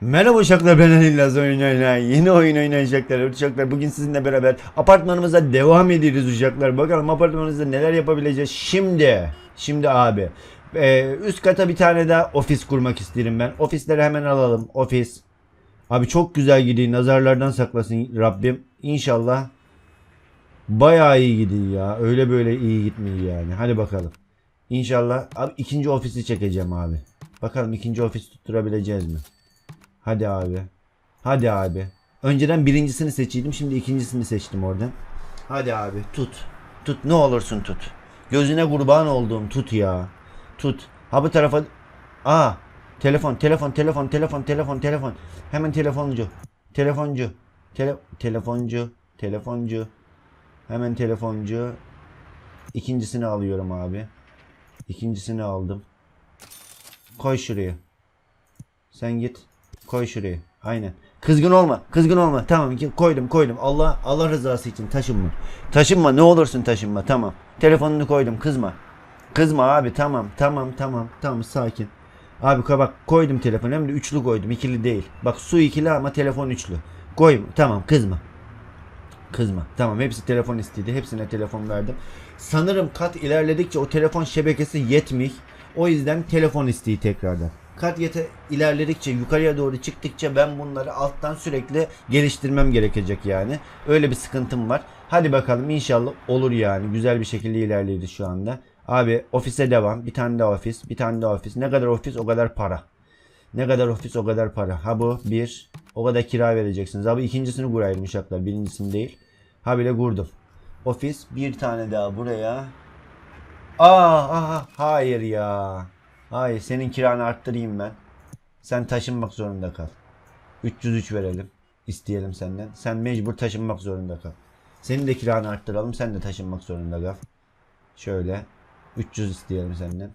Merhaba uşaklar ben Anillaz oyun oynayan yeni oyun oynayacaklar uşaklar bugün sizinle beraber apartmanımıza devam ediyoruz uşaklar. Bakalım apartmanımızda neler yapabileceğiz? Şimdi şimdi abi. Ee, üst kata bir tane daha ofis kurmak isterim ben. Ofisleri hemen alalım. Ofis. Abi çok güzel gidiyor. Nazarlardan saklasın Rabbim. İnşallah bayağı iyi gidiyor ya. Öyle böyle iyi gitmiyor yani. Hadi bakalım. İnşallah. Abi ikinci ofisi çekeceğim abi. Bakalım ikinci ofis tutturabileceğiz mi Hadi abi. Hadi abi. Önceden birincisini seçiydim. Şimdi ikincisini seçtim oradan. Hadi abi tut. Tut ne olursun tut. Gözüne kurban olduğum tut ya. Tut. Ha bu tarafa. Aa. Telefon, telefon, telefon, telefon, telefon, telefon. Hemen telefoncu. Telefoncu. Tele telefoncu. Telefoncu. Hemen telefoncu. İkincisini alıyorum abi. İkincisini aldım. Koy şuraya. Sen git. Koy şuraya. Aynen. Kızgın olma. Kızgın olma. Tamam koydum koydum. Allah Allah rızası için taşınma. Taşınma ne olursun taşınma. Tamam. Telefonunu koydum. Kızma. Kızma abi tamam tamam tamam tamam sakin. Abi bak koydum telefonu hem de üçlü koydum ikili değil. Bak su ikili ama telefon üçlü. Koy tamam kızma. Kızma. Tamam hepsi telefon istedi. Hepsine telefon verdim. Sanırım kat ilerledikçe o telefon şebekesi yetmiyor. O yüzden telefon isteği tekrardan. Kat yete ilerledikçe yukarıya doğru çıktıkça ben bunları alttan sürekli geliştirmem gerekecek yani. Öyle bir sıkıntım var. Hadi bakalım inşallah olur yani. Güzel bir şekilde ilerledi şu anda. Abi ofise devam. Bir tane daha ofis. Bir tane daha ofis. Ne kadar ofis o kadar para. Ne kadar ofis o kadar para. Ha bu bir. O kadar kira vereceksiniz. Abi ikincisini kurayım uşaklar. Birincisini değil. Ha bile kurdum. Ofis bir tane daha buraya. Aa, aha, hayır ya. Hayır senin kiranı arttırayım ben. Sen taşınmak zorunda kal. 303 verelim. İsteyelim senden. Sen mecbur taşınmak zorunda kal. Senin de kiranı arttıralım. Sen de taşınmak zorunda kal. Şöyle. 300 isteyelim senden.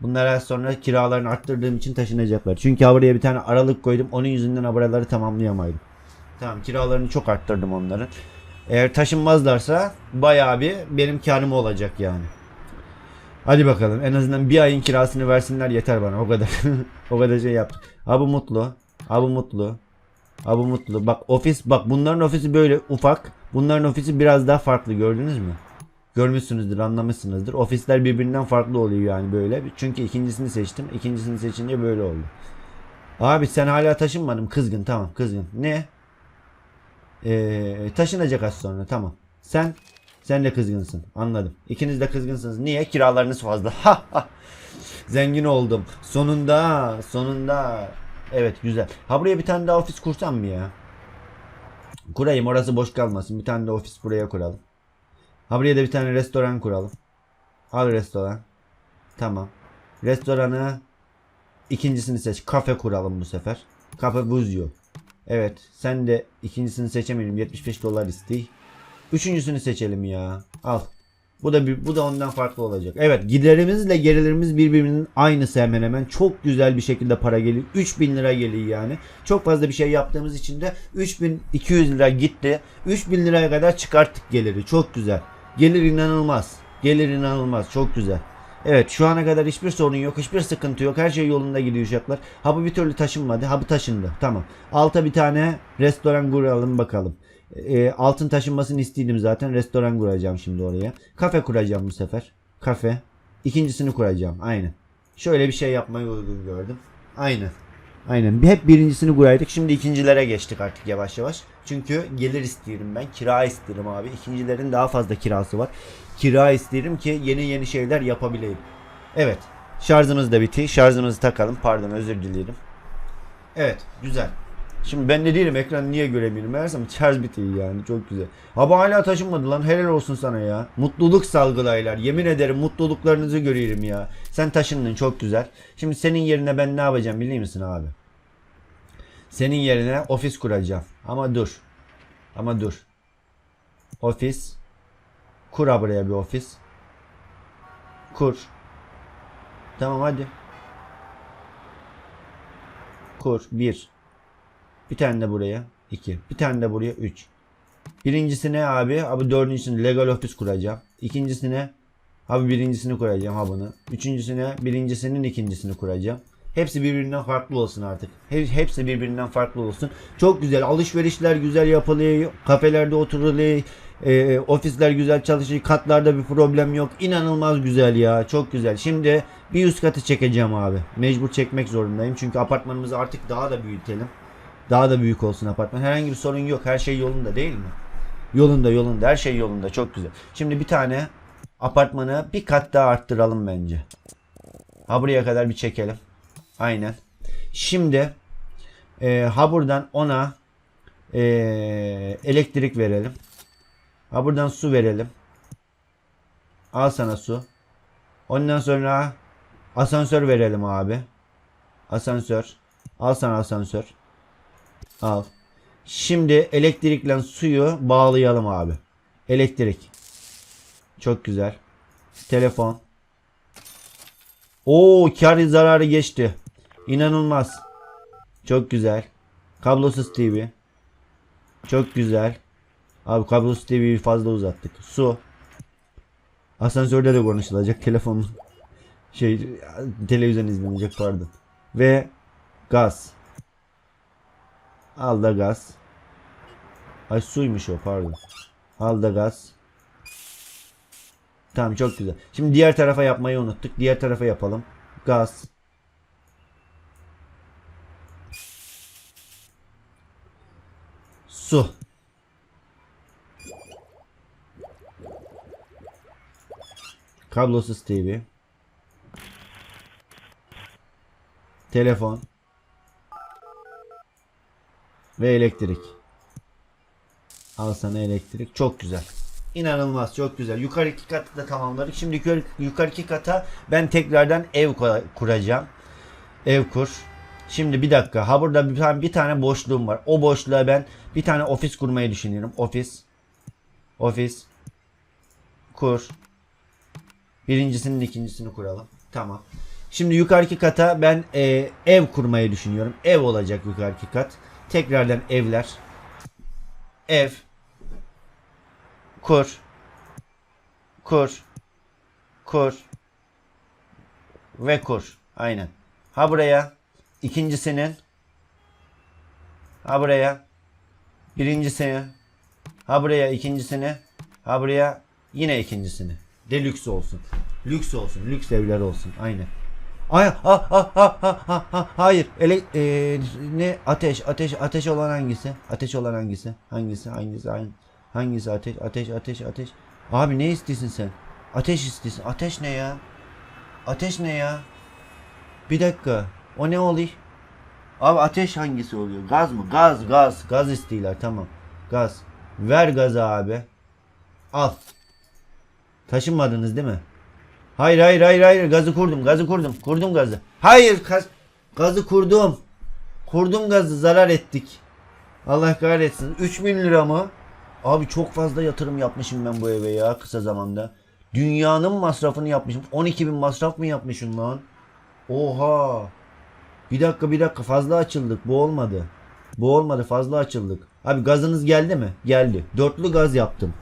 Bunlara sonra kiralarını arttırdığım için taşınacaklar. Çünkü buraya bir tane aralık koydum. Onun yüzünden buraları tamamlayamaydım. Tamam kiralarını çok arttırdım onların. Eğer taşınmazlarsa bayağı bir benim karım olacak yani. Hadi bakalım en azından bir ayın kirasını versinler yeter bana o kadar. o kadar şey yaptım. Abi mutlu. Abi mutlu. Abi mutlu. Bak ofis bak bunların ofisi böyle ufak. Bunların ofisi biraz daha farklı gördünüz mü? Görmüşsünüzdür anlamışsınızdır. Ofisler birbirinden farklı oluyor yani böyle. Çünkü ikincisini seçtim. İkincisini seçince böyle oldu. Abi sen hala taşınmadın. Kızgın tamam kızgın. Ne? Ee, taşınacak az sonra tamam. Sen sen de kızgınsın. Anladım. İkiniz de kızgınsınız. Niye? Kiralarınız fazla. Ha ha. Zengin oldum. Sonunda. Sonunda. Evet güzel. Ha buraya bir tane daha ofis kursam mı ya? Kurayım orası boş kalmasın. Bir tane de ofis buraya kuralım. Ha buraya da bir tane restoran kuralım. Al restoran. Tamam. Restoranı ikincisini seç. Kafe kuralım bu sefer. Kafe Buzio. Evet. Sen de ikincisini seçemeyelim. 75 dolar istey. Üçüncüsünü seçelim ya. Al. Bu da bir, bu da ondan farklı olacak. Evet giderimizle gelirlerimiz birbirinin aynısı hemen hemen. Çok güzel bir şekilde para geliyor. 3000 lira geliyor yani. Çok fazla bir şey yaptığımız için de 3200 lira gitti. 3000 liraya kadar çıkarttık geliri. Çok güzel. Gelir inanılmaz. Gelir inanılmaz. Çok güzel. Evet şu ana kadar hiçbir sorun yok. Hiçbir sıkıntı yok. Her şey yolunda gidiyor uşaklar. Ha bu bir türlü taşınmadı. Ha bu taşındı. Tamam. Alta bir tane restoran kuralım bakalım. E, altın taşınmasını isteydim zaten. Restoran kuracağım şimdi oraya. Kafe kuracağım bu sefer. Kafe. İkincisini kuracağım. Aynen. Şöyle bir şey yapmayı uygun gördüm. Aynen. Aynen. Hep birincisini kuraydık. Şimdi ikincilere geçtik artık yavaş yavaş. Çünkü gelir istiyorum ben. Kira isterim abi. İkincilerin daha fazla kirası var. Kira isterim ki yeni yeni şeyler yapabileyim. Evet. Şarjımız da bitti. Şarjımızı takalım. Pardon özür dilerim. Evet. Güzel. Şimdi ben de değilim ekran niye göremiyorum. Meğersem şarj bitiyor yani çok güzel. Abi hala taşınmadı lan helal olsun sana ya. Mutluluk salgılaylar. Yemin ederim mutluluklarınızı görüyorum ya. Sen taşındın çok güzel. Şimdi senin yerine ben ne yapacağım biliyor musun abi? Senin yerine ofis kuracağım. Ama dur. Ama dur. Ofis. Kur ha buraya bir ofis. Kur. Tamam hadi. Kur. Bir. Bir tane de buraya. 2. Bir tane de buraya 3. Birincisine abi. Abi dördüncüsüne legal ofis kuracağım. İkincisine abi birincisini kuracağım ha bunu. Üçüncüsüne birincisinin ikincisini kuracağım. Hepsi birbirinden farklı olsun artık. He- Hepsi birbirinden farklı olsun. Çok güzel. Alışverişler güzel yapılıyor. Kafelerde oturuluyor. e, ofisler güzel çalışıyor. Katlarda bir problem yok. İnanılmaz güzel ya. Çok güzel. Şimdi bir üst katı çekeceğim abi. Mecbur çekmek zorundayım. Çünkü apartmanımızı artık daha da büyütelim. Daha da büyük olsun apartman. Herhangi bir sorun yok. Her şey yolunda değil mi? Yolunda yolunda. Her şey yolunda. Çok güzel. Şimdi bir tane apartmanı bir kat daha arttıralım bence. Ha buraya kadar bir çekelim. Aynen. Şimdi e, ha buradan ona e, elektrik verelim. Ha buradan su verelim. Al sana su. Ondan sonra asansör verelim abi. Asansör. Al sana asansör. Al. Şimdi elektrikle suyu bağlayalım abi. Elektrik. Çok güzel. Telefon. Oo kar zararı geçti. İnanılmaz. Çok güzel. Kablosuz TV. Çok güzel. Abi kablosuz TV'yi fazla uzattık. Su. Asansörde de konuşulacak. Telefon. Şey televizyon izlenecek pardon. Ve gaz. Al da gaz. Ay suymuş o pardon. Al da gaz. Tamam çok güzel. Şimdi diğer tarafa yapmayı unuttuk. Diğer tarafa yapalım. Gaz. Su. Kablosuz TV. Telefon. Ve elektrik. Al sana elektrik. Çok güzel. İnanılmaz çok güzel. Yukarı iki katı da tamamladık. Şimdi yukarı, yukarı iki kata ben tekrardan ev kuracağım. Ev kur. Şimdi bir dakika. Ha burada bir tane, bir tane boşluğum var. O boşluğa ben bir tane ofis kurmayı düşünüyorum. Ofis. Ofis. Kur. Birincisinin ikincisini kuralım. Tamam. Şimdi yukarıki kata ben e, ev kurmayı düşünüyorum. Ev olacak yukarıki kat. Tekrardan evler. Ev. Kur. Kur. Kur. Ve kur. Aynen. Ha buraya. ikincisinin. Ha buraya. Birincisini. Ha buraya ikincisini. Ha buraya yine ikincisini. Deluxe olsun. Lüks olsun. Lüks evler olsun. Aynen. Ay ha ha ha ha ha ha hayır. Ele, e, ne ateş ateş ateş olan hangisi? Ateş olan hangisi? Hangisi? Hangisi? Hangisi? Hangisi ateş? Ateş ateş ateş. Abi ne istiyorsun sen? Ateş istiyorsun. Ateş ne ya? Ateş ne ya? Bir dakika. O ne oluyor? Abi ateş hangisi oluyor? Gaz mı? Gaz gaz. Gaz istiyorlar tamam. Gaz. Ver gazı abi. Al. Taşınmadınız değil mi? Hayır hayır hayır hayır gazı kurdum gazı kurdum kurdum gazı. Hayır gaz, gazı kurdum. Kurdum gazı zarar ettik. Allah kahretsin. 3000 lira mı? Abi çok fazla yatırım yapmışım ben bu eve ya kısa zamanda. Dünyanın masrafını yapmışım. 12 bin masraf mı yapmışım lan? Oha. Bir dakika bir dakika fazla açıldık. Bu olmadı. Bu olmadı fazla açıldık. Abi gazınız geldi mi? Geldi. Dörtlü gaz yaptım.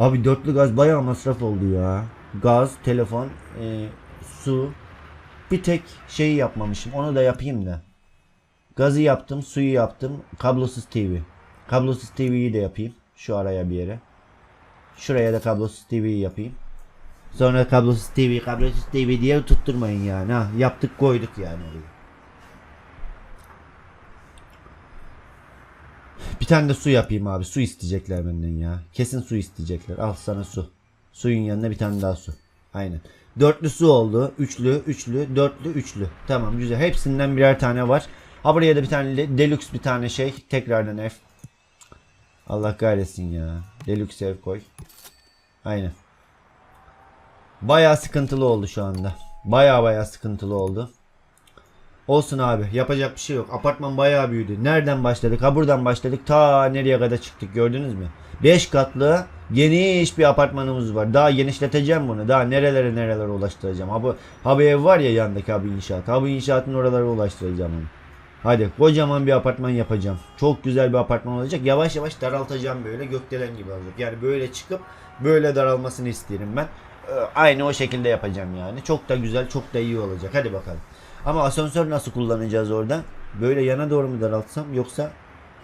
Abi dörtlü gaz bayağı masraf oldu ya. Gaz, telefon, e, su. Bir tek şeyi yapmamışım. Onu da yapayım da. Gazı yaptım, suyu yaptım. Kablosuz TV. Kablosuz TV'yi de yapayım. Şu araya bir yere. Şuraya da kablosuz TV'yi yapayım. Sonra kablosuz TV, kablosuz TV diye tutturmayın yani. Ha, yaptık koyduk yani oraya. Bir tane de su yapayım abi. Su isteyecekler benden ya. Kesin su isteyecekler. Al sana su. Suyun yanına bir tane daha su. Aynen. Dörtlü su oldu. Üçlü, üçlü, dörtlü, üçlü. Tamam güzel. Hepsinden birer tane var. Ha buraya da bir tane de- deluxe bir tane şey. Tekrardan ev. Allah kahretsin ya. Deluxe ev koy. Aynen. Bayağı sıkıntılı oldu şu anda. Bayağı bayağı sıkıntılı oldu. Olsun abi. Yapacak bir şey yok. Apartman bayağı büyüdü. Nereden başladık? Ha buradan başladık. Ta nereye kadar çıktık gördünüz mü? 5 katlı geniş bir apartmanımız var. Daha genişleteceğim bunu. Daha nerelere nerelere ulaştıracağım. Ha bu ev var ya yandaki abi inşaat. Ha bu inşaatın oralara ulaştıracağım onu. Hadi kocaman bir apartman yapacağım. Çok güzel bir apartman olacak. Yavaş yavaş daraltacağım böyle gökdelen gibi olacak. Yani böyle çıkıp böyle daralmasını isterim ben. Ee, Aynı o şekilde yapacağım yani. Çok da güzel, çok da iyi olacak. Hadi bakalım. Ama asansör nasıl kullanacağız orada? Böyle yana doğru mu daraltsam yoksa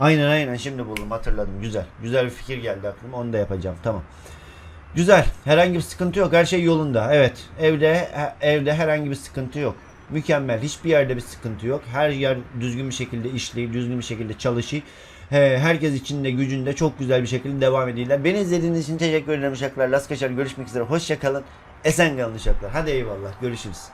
Aynen aynen şimdi buldum hatırladım güzel. Güzel bir fikir geldi aklıma onu da yapacağım tamam. Güzel herhangi bir sıkıntı yok her şey yolunda evet evde evde herhangi bir sıkıntı yok. Mükemmel hiçbir yerde bir sıkıntı yok. Her yer düzgün bir şekilde işliyor düzgün bir şekilde çalışıyor. He, herkes için de gücünde çok güzel bir şekilde devam ediyorlar. Beni izlediğiniz için teşekkür ederim uşaklar. Las Kaşar görüşmek üzere. Hoşça kalın. Esen kalın uşaklar. Hadi eyvallah. Görüşürüz.